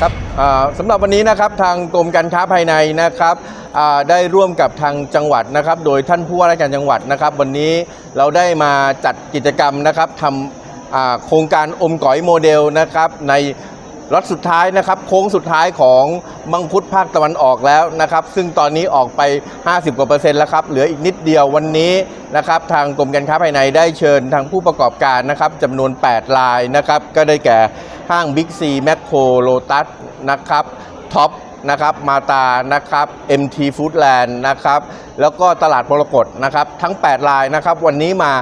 ครับสำหรับวันนี้นะครับทางกรมการค้าภายในนะครับได้ร่วมกับทางจังหวัดนะครับ โดยท่านผู้ว่าราชการจังหวัดนะครับ วันนี้เราได้มาจัดกิจกรรมนะครับทำโครงการอมก๋อยโมเดลนะครับใน รถสุดท้ายนะครับโค้งสุดท้ายของมังคุดภาคตะวันออกแล้วนะครับ ซึ่งตอนนี้ออกไป 50กว่าเปอร์เซ็นต์แล้วครับ เหลืออีกนิดเดียววันนี้นะครับทางกรมการค้าภายในได้เชิญทางผู้ประกอบการนะครับจำนวน 8 รายนะครับ ก็ได้แก่ห้างบิ๊กซีแมคโครโลตัสนะครับท็อปนะครับมาตานะครับ MT Foodland นะครับแล้วก็ตลาดมรกตนะครับทั้ง 8 รายนะครับวันนี้มา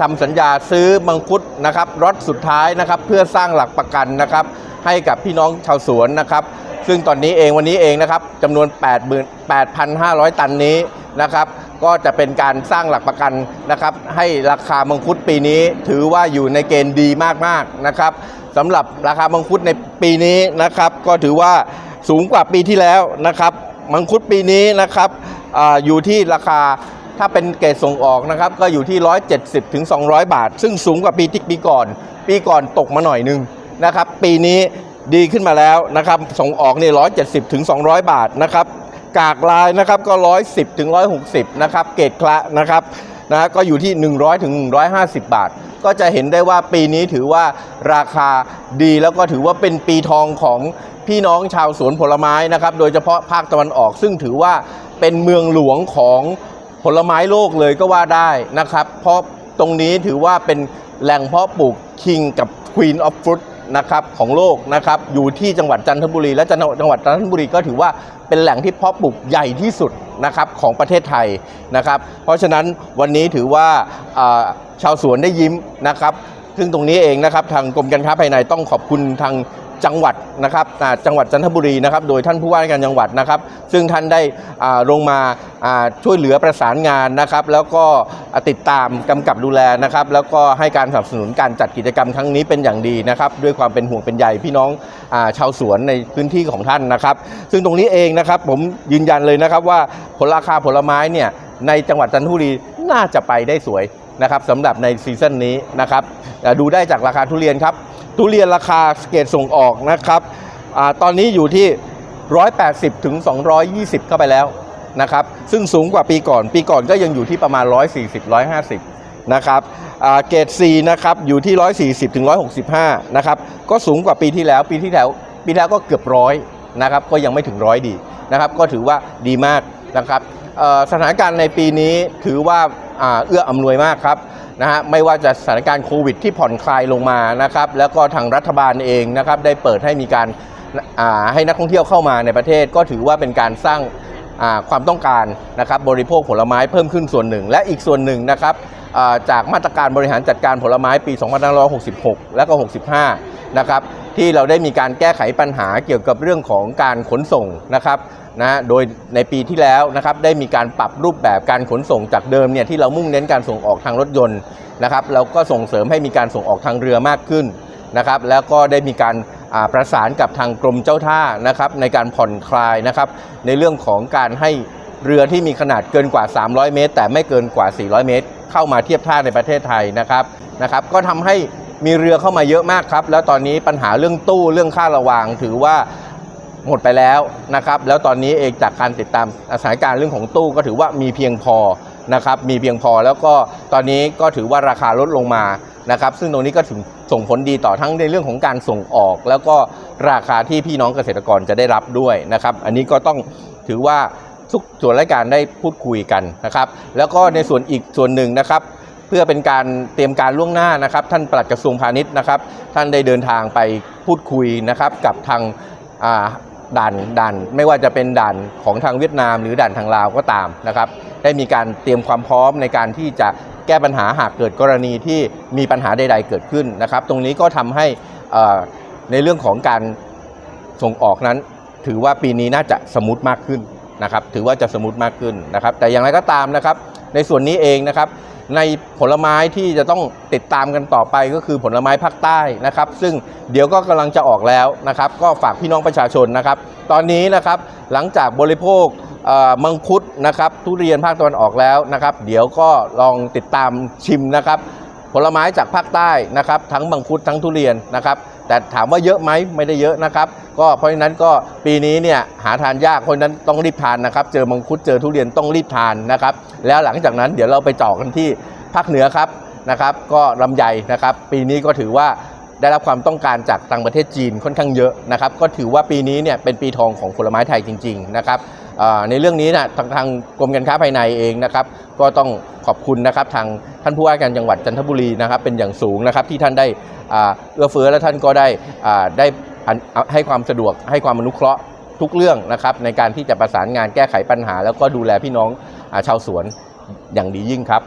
ทำสัญญาซื้อมังคุดนะครับรถสุดท้ายนะครับเพื่อสร้างหลักประกันนะครับให้กับพี่น้องชาวสวนนะครับ ซึ่งตอนนี้เองวันนี้เองนะครับจำนวน 8 8,500 ตันนี้นะครับก็จะเป็นการสร้างหลักประกันนะครับ ให้ราคามังคุดปีนี้ถือว่าอยู่ในเกณฑ์ดีมากๆนะครับสำหรับราคามังคุดในปีนี้นะครับ ก็ถือว่าสูงกว่าปีที่แล้วนะครับ มังคุดปีนี้นะครับออยู่ที่ราคา ถ้าเป็นเกรดส่งออกนะครับก็อยู่ที่ 170ถึง200 บาท ซึ่งสูงกว่าปีที่ปีก่อน ปีก่อนตกมาหน่อยนึงนะครับ ปีนี้ดีขึ้นมาแล้วนะครับ ส่งออกนี่170ถึง200 บาทนะครับ กากลายนะครับก็ 110ถึง160 นะครับ เกรดคละนะครับนะก็อยู่ที่ 100ถึง150 บาท ก็จะเห็นได้ว่าปีนี้ถือว่าราคาดีแล้วก็ถือว่าเป็นปีทองของพี่น้องชาวสวนผลไม้นะครับ โดยเฉพาะภาคตะวันออกซึ่งถือว่าเป็นเมืองหลวงของ ผลไม้โลกเลยก็ว่าได้นะครับ เพราะตรงนี้ถือว่าเป็นแหล่งเพาะปลูก King กับ Queen of Fruit นะครับของโลกนะครับอยู่ที่จังหวัดจันทบุรี และจังหวัดจังหวัดจันทบุรีก็ถือว่าเป็นแหล่งที่เพาะปลูกใหญ่ที่สุดนะครับของประเทศไทยนะครับ เพราะฉะนั้นวันนี้ถือว่าอ่าชาวสวนได้ยิ้มนะครับ ซึ่งตรงนี้เองนะครับทางกรมการค้าภายในต้องขอบคุณทาง จังหวัดนะครับจังหวัดจันทบุรีนะครับโดยท่านผู้ว่าการจังหวัดนะครับ ซึ่งท่านได้ลงมาช่วยเหลือประสานงานนะครับ แล้วก็ติดตามกำกับดูแลนะครับ แล้วก็ให้การสนับสนุนการจัดกิจกรรมครั้งนี้เป็นอย่างดีนะครับ ด้วยความเป็นห่วงเป็นใยพี่น้องอชาวสวนในพื้นที่ของท่านนะครับ ซึ่งตรงนี้เองนะครับผมยืนยันเลยนะครับว่าผลราคาผลไม้เนี่ยในจังหวัดจันทบุรีน่าจะไปได้สวยนะครับสำหรับในซีซั่นนี้นะครับดูได้จากราคาทุเรียนครับ ทุเรียนราคาเกรดส่งออกนะครับอตอนนี้อยู่ที่ 180ถึง220 เข้าไปแล้วนะครับ ซึ่งสูงกว่าปีก่อน ปีก่อนก็ยังอยู่ที่ประมาณ 140 150 นะครับเกรด C นะครับอยู่ที่ 140ถึง165 นะครับ ก็สูงกว่าปีที่แล้ว ปีที่แล้วปีที่แล้วก็เกือบร้อยนะครับก็ยังไม่ถึงร้อยดีนะครับ ก็ถือว่าดีมากนะครับสถานการณ์ในปีนี้ถือว่า เอื้ออำนวยมากครับนะฮะไม่ว่าจะสถานการณ์โควิดที่ผ่อนคลายลงมานะครับแล้วก็ทางรัฐบาลเองนะครับได้เปิดให้มีการาให้นักท่องเที่ยวเข้ามาในประเทศ ก็ถือว่าเป็นการสร้างาความต้องการนะครับบริโภคผลไม้เพิ่มขึ้นส่วนหนึ่ง และอีกส่วนหนึ่งนะครับาจากมาตรการบริหารจัดการผลไม้ปี 2566 และก็ 65 นะครับ ที่เราได้มีการแก้ไขปัญหาเกี่ยวกับเรื่องของการขนส่งนะครับนะโดยในปีที่แล้วนะครับได้มีการปรับรูปแบบการขนส่งจากเดิมเนี่ยที่เรามุ่งเน้นการส่งออกทางรถยนต์นะครับเราก็ส่งเสริมให้มีการส่งออกทางเรือมากขึ้นนะครับแล้วก็ได้มีการประสานกับทางกรมเจ้าท่านะครับในการผ่อนคลายนะครับในเรื่องของการให้เรือที่มีขนาดเกินกว่า 300 เมตร แต่ไม่เกินกว่า 400 เมตร เข้ามาเทียบท่าในประเทศไทยนะครับนะครับ ก็ทำให้ มีเรือเข้ามาเยอะมากครับ แล้วตอนนี้ปัญหาเรื่องตู้เรื่องค่าระวาง ถือว่าหมดไปแล้วนะครับ แล้วตอนนี้เองจากการติดตามสถานการณ์เรื่องของตู้ก็ถือว่ามีเพียงพอนะครับ มีเพียงพอแล้วก็ตอนนี้ก็ถือว่าราคาลดลงมานะครับ ซึ่งตรงนี้ก็ถึงส่งผลดีต่อทั้งในเรื่องของการส่งออก แล้วก็ราคาที่พี่น้องเกษตรกรจะได้รับด้วยนะครับ อันนี้ก็ต้องถือว่าทุกส่วนรายการได้พูดคุยกันนะครับ แล้วก็ในส่วนอีกส่วนหนึ่งนะครับ เพื่อเป็นการเตรียมการล่วงหน้านะครับ ท่านปลัดกระทรวงพาณิชย์นะครับ ท่านได้เดินทางไปพูดคุยนะครับกับทางด่านด่านไม่ว่าจะเป็นด่านของทางเวียดนาม หรือด่านทางลาวก็ตามนะครับ ได้มีการเตรียมความพร้อมในการที่จะแก้ปัญหาหากเกิดกรณีที่มีปัญหาใด ๆ เกิดขึ้นนะครับ ตรงนี้ก็ทำให้ในเรื่องของการส่งออกนั้น ถือว่าปีนี้น่าจะสมูทมากขึ้นนะครับ ถือว่าจะสมูทมากขึ้นนะครับ แต่อย่างไรก็ตามนะครับ ในส่วนนี้เองนะครับ ในผลไม้ที่จะต้องติดตามกันต่อไปก็คือผลไม้ภาคใต้นะครับ ซึ่งเดี๋ยวก็กำลังจะออกแล้วนะครับ ก็ฝากพี่น้องประชาชนนะครับ ตอนนี้นะครับหลังจากบริโภคมังคุดนะครับ ทุเรียนภาคตะวันออกแล้วนะครับ เดี๋ยวก็ลองติดตามชิมนะครับ ผลไม้จากภาคใต้นะครับทั้งมังคุดทั้งทุเรียนนะครับแต่ถามว่าเยอะไหมไม่ได้เยอะนะครับ ก็เพราะฉะนั้นก็ปีนี้เนี่ยหาทานยากเพราะฉะนั้นต้องรีบทานนะครับ เจอมังคุดเจอทุเรียนต้องรีบทานนะครับ แล้วหลังจากนั้นเดี๋ยวเราไปเจาะกันที่ภาคเหนือครับนะครับ ก็ลำไยนะครับ ปีนี้ก็ถือว่าได้รับความต้องการจากต่างประเทศจีนค่อนข้างเยอะนะครับ ก็ถือว่าปีนี้เนี่ยเป็นปีทองของผลไม้ไทยจริง ๆ นะครับ ในเรื่องนี้นะทางทางกรมการค้าภายในเองนะครับ ก็ต้องขอบคุณนะครับทางท่านผู้ว่าการจังหวัดจันทบุรีนะครับเป็นอย่างสูงนะครับที่ท่านได้เอื้อเฟื้อและท่านก็ได้ได้ให้ความสะดวกให้ความอนุเคราะห์ทุกเรื่องนะครับในการที่จะประสานงานแก้ไขปัญหา แล้วก็ดูแลพี่น้องอชาวสวนอย่างดียิ่งครับ